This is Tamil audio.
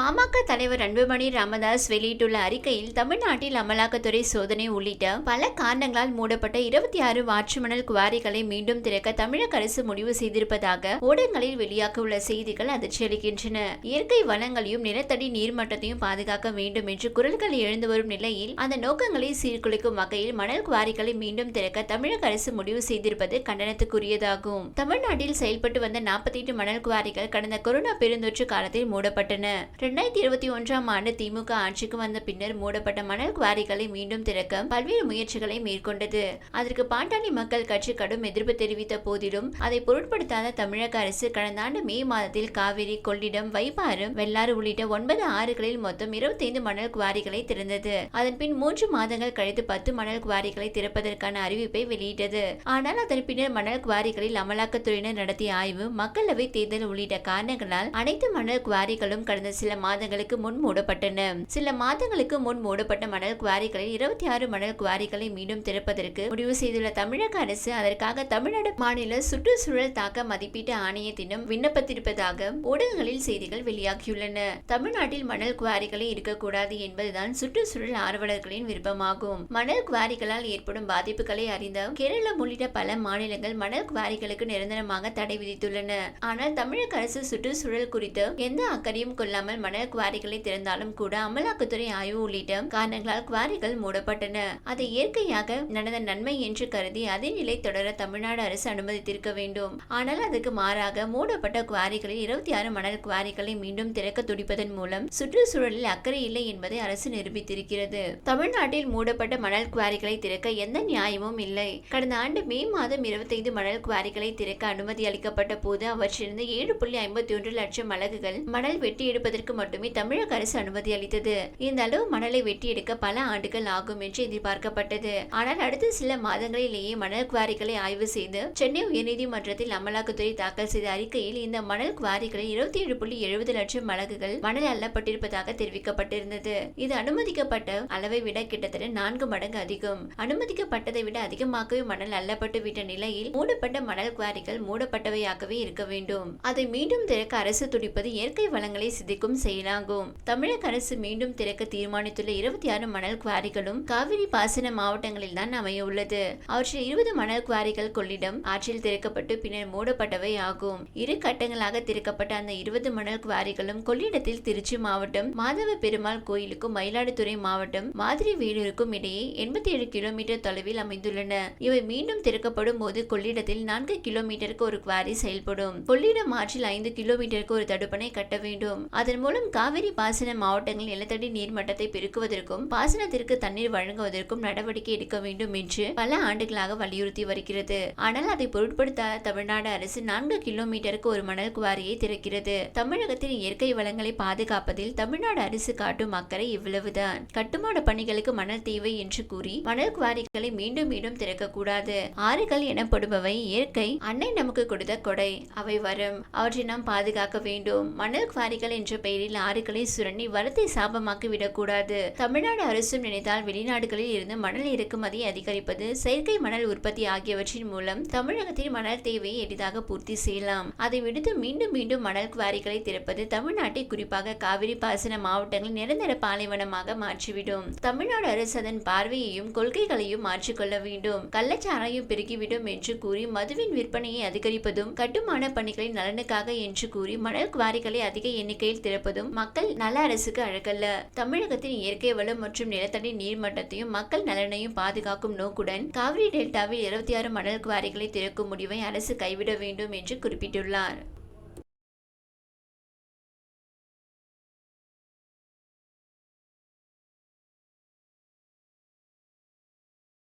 பாமக தலைவர் அன்புமணி ராமதாஸ் வெளியிட்டுள்ள அறிக்கையில் தமிழ்நாட்டில் அமலாக்கத்துறை சோதனை உள்ளிட்ட பல காரணங்களால் மூடப்பட்ட இருபத்தி ஆறு வாற்றுமணல் குவாரிகளை மீண்டும் திறக்க தமிழக அரசு முடிவு செய்திருப்பதாக ஊடகங்களில் வெளியாகவுள்ள செய்திகள் அதிர்ச்சி அளிக்கின்றன. இயற்கை வளங்களையும் நிலத்தடி நீர்மட்டத்தையும் பாதுகாக்க வேண்டும் என்று குரல்கள் எழுந்து வரும் நிலையில் அந்த நோக்கங்களை சீர்குலைக்கும் வகையில் மணல் குவாரிகளை மீண்டும் திறக்க தமிழக அரசு முடிவு செய்திருப்பது கண்டனத்துக்குரியதாகும். தமிழ்நாட்டில் செயல்பட்டு வந்த நாற்பத்தி எட்டு மணல் குவாரிகள் கடந்த கொரோனா பெருந்தொற்று காலத்தில் மூடப்பட்டன. இரண்டாயிரத்தி இருபத்தி ஒன்றாம் ஆண்டு திமுக ஆட்சிக்கு வந்த பின்னர் மூடப்பட்ட மணல் குவாரிகளை மீண்டும் திறக்க பல்வேறு முயற்சிகளை மேற்கொண்டது. அதற்கு பாட்டாளி மக்கள் கட்சி கடும் எதிர்ப்பு தெரிவித்த போதிலும் அதை பொருட்படுத்தாத தமிழக அரசு கடந்த ஆண்டு மே மாதத்தில் காவிரி கொள்ளிடம் வைப்பாறு வெள்ளாறு உள்ளிட்ட ஒன்பது ஆறுகளில் மொத்தம் இருபத்தைந்து மணல் குவாரிகளை திறந்தது. அதன் பின் மூன்று மாதங்கள் கழித்து பத்து மணல் குவாரிகளை திறப்பதற்கான அறிவிப்பை வெளியிட்டது. ஆனால் அதன் பின்னர் மணல் குவாரிகளில் அமலாக்கத்துறையினர் நடத்திய ஆய்வு மக்களவை தேர்தல் உள்ளிட்ட காரணங்களால் அனைத்து மணல் குவாரிகளும் கடந்த சில மாதங்களுக்கு முன் மூடப்பட்டன. சில மாதங்களுக்கு முன் மூடப்பட்ட மணல் குவாரிகளில் இருபத்தி ஆறு மணல் குவாரிகளை மீண்டும் திறப்பதற்கு முடிவு செய்துள்ள தமிழக அரசு அதற்காக தமிழ்நாடு மாநில சுற்றுச்சூழல் தாக்க மதிப்பீட்டு ஆணையத்திடம் விண்ணப்பத்திருப்பதாக ஊடகங்களில் செய்திகள் வெளியாகியுள்ளன. தமிழ்நாட்டில் மணல் குவாரிகளை இருக்கக்கூடாது என்பதுதான் சுற்றுச்சூழல் ஆர்வலர்களின் விருப்பமாகும். மணல் குவாரிகளால் ஏற்படும் பாதிப்புகளை அறிந்த கேரளம் உள்ளிட்ட பல மாநிலங்கள் மணல் குவாரிகளுக்கு நிரந்தரமாக தடை விதித்துள்ளன. ஆனால் தமிழக அரசு சுற்றுச்சூழல் குறித்து எந்த அக்கறையும் கொள்ளாமல் மணல் குவாரிகளை திறந்தாலும் கூட அமலாக்கத்துறை ஆய்வு உள்ளிட்ட காரணங்களால் குவாரிகள் மூடப்பட்டன. அதை இயற்கையாக நடந்த நன்மை என்று கருதி அதே நிலை தொடர தமிழ்நாடு அரசு அனுமதித்திருக்க வேண்டும். ஆனால் அதுக்கு மாறாக மூடப்பட்ட குவாரிகளில் இருபத்தி ஆறு மணல் குவாரிகளை மீண்டும் திறக்க துடிப்பதன் மூலம் சுற்றுச்சூழலில் அக்கறை இல்லை என்பதை அரசு நிரூபித்திருக்கிறது. தமிழ்நாட்டில் மூடப்பட்ட மணல் குவாரிகளை திறக்க எந்த நியாயமும் இல்லை. கடந்த ஆண்டு மே மாதம் இருபத்தைந்து மணல் குவாரிகளை திறக்க அனுமதி அளிக்கப்பட்ட போது அவற்றிலிருந்து ஏழு புள்ளி ஐம்பத்தி ஒன்று லட்சம் அலகுகள் மணல் வெட்டி எடுப்பதற்கு மட்டுமே தமிழக அரசு அனுமதி அளித்தது. இந்த அளவு மணலை வெட்டி எடுக்க பல ஆண்டுகள் ஆகும் என்று எதிர்பார்க்கப்பட்டது. ஆனால் அடுத்த சில மாதங்களிலேயே மணல் குவாரிகளை ஆய்வு செய்து சென்னை உயர்நீதிமன்றத்தில் அமலாக்கத்துறை தாக்கல் செய்த அறிக்கையில் இந்த மணல் குவாரிகளில் இருபத்தி ஏழு புள்ளி எழுபது லட்சம் அலகுகள் மணல் அள்ளப்பட்டிருப்பதாக தெரிவிக்கப்பட்டிருந்தது. இது அனுமதிக்கப்பட்ட அளவை விட கிட்டத்தட்ட நான்கு மடங்கு அதிகம். அனுமதிக்கப்பட்டதை விட அதிகமாகவே மணல் அள்ளப்பட்டு விட்ட நிலையில் மூடப்பட்ட மணல் குவாரிகள் மூடப்பட்டவையாகவே இருக்க வேண்டும். அதை மீண்டும் திறக்க அரசு துடிப்பது இயற்கை வளங்களை சிதைக்கும் செயலாகும் தமிழக அரசு மீண்டும் திறக்க தீர்மானித்துள்ள இருபத்தி ஆறு மணல் குவாரிகளும் காவிரி பாசன மாவட்டங்களில் தான் அமைய உள்ளது அவற்றில் இருபது மணல் குவாரிகள் கொள்ளிடம் ஆற்றில் திறக்கப்பட்டு பின்னர் மூடப்பட்டவை ஆகும். இரு கட்டங்களாக திறக்கப்பட்ட அந்த இருபது மணல் குவாரிகளும் கொள்ளிடத்தில் திருச்சி மாவட்டம் மாதவ பெருமாள் கோயிலுக்கும் மயிலாடுதுறை மாவட்டம் மாதிரி வேலூருக்கும் இடையே எண்பத்தி ஏழு கிலோமீட்டர் தொலைவில் அமைந்துள்ளன. இவை மீண்டும் திறக்கப்படும் போது கொள்ளிடத்தில் நான்கு கிலோமீட்டருக்கு ஒரு குவாரி செயல்படும். கொள்ளிடம் ஆற்றில் ஐந்து கிலோமீட்டருக்கு ஒரு தடுப்பணை கட்ட வேண்டும். அதன் மூலம் காவிரி பாசன மாவட்டங்களில் நிலத்தடி நீர்மட்டத்தை பெருக்குவதற்கும் பாசனத்திற்கு தண்ணீர் வழங்குவதற்கும் நடவடிக்கை எடுக்க வேண்டும் என்று பல ஆண்டுகளாக வலியுறுத்தி வருகிறது. ஆனால் அதை பொருட்படுத்தாத தமிழ்நாடு அரசு நான்கு கிலோமீட்டருக்கு ஒரு மணல் குவாரியை திறக்கிறது. தமிழகத்தின் இயற்கை வளங்களை பாதுகாப்பதில் தமிழ்நாடு அரசு காட்டும் அக்கறை இவ்வளவுதான். கட்டுமான பணிகளுக்கு மணல் தேவை என்று கூறி மணல் குவாரிகளை மீண்டும் மீண்டும் திறக்கக்கூடாது. ஆறுகள் எனப்படுபவை இயற்கை அன்னை நமக்கு கொடுத்த கொடை. அவை வரும். அவற்றை நாம் பாதுகாக்க வேண்டும். மணல் குவாரிகள் என்ற பெயர் பெயரில் ஆறுகளை சுரண்டி வரத்தை சாபமாக்கி விடக்கூடாது தமிழ்நாடு அரசும் நினைத்தால் வெளிநாடுகளில் இருந்து மணல் இறக்குமதியை அதிகரிப்பது செயற்கை மணல் உற்பத்தி ஆகியவற்றின் மூலம் தமிழகத்தின் மணல் தேவையை எளிதாக பூர்த்தி செய்யலாம். அதை விடுத்து மீண்டும் மீண்டும் மணல் குவாரிகளை திறப்பது தமிழ்நாட்டை குறிப்பாக காவிரி பாசன மாவட்டங்கள் நிரந்தர பாலைவனமாக மாற்றிவிடும். தமிழ்நாடு அரசு அதன் பார்வையையும் கொள்கைகளையும் மாற்றிக்கொள்ள வேண்டும். கள்ளச்சாராயம் பெருகிவிடும் என்று கூறி மதுவின் விற்பனையை அதிகரிப்பதும் கட்டுமான பணிகளின் நலனுக்காக என்று கூறி மணல் குவாரிகளை அதிக எண்ணிக்கையில் இருப்பதும் மக்கள் நல அரசுக்கு அழகல்ல. தமிழகத்தின் இயற்கை வளம் மற்றும் நிலத்தடி நீர்மட்டத்தையும் மக்கள் நலனையும் பாதுகாக்கும் நோக்குடன் காவிரி டெல்டாவில் இருபத்தி ஆறு மணல் குவாரிகளை திறக்கும் முடிவை அரசு கைவிட வேண்டும் என்று குறிப்பிட்டுள்ளார்.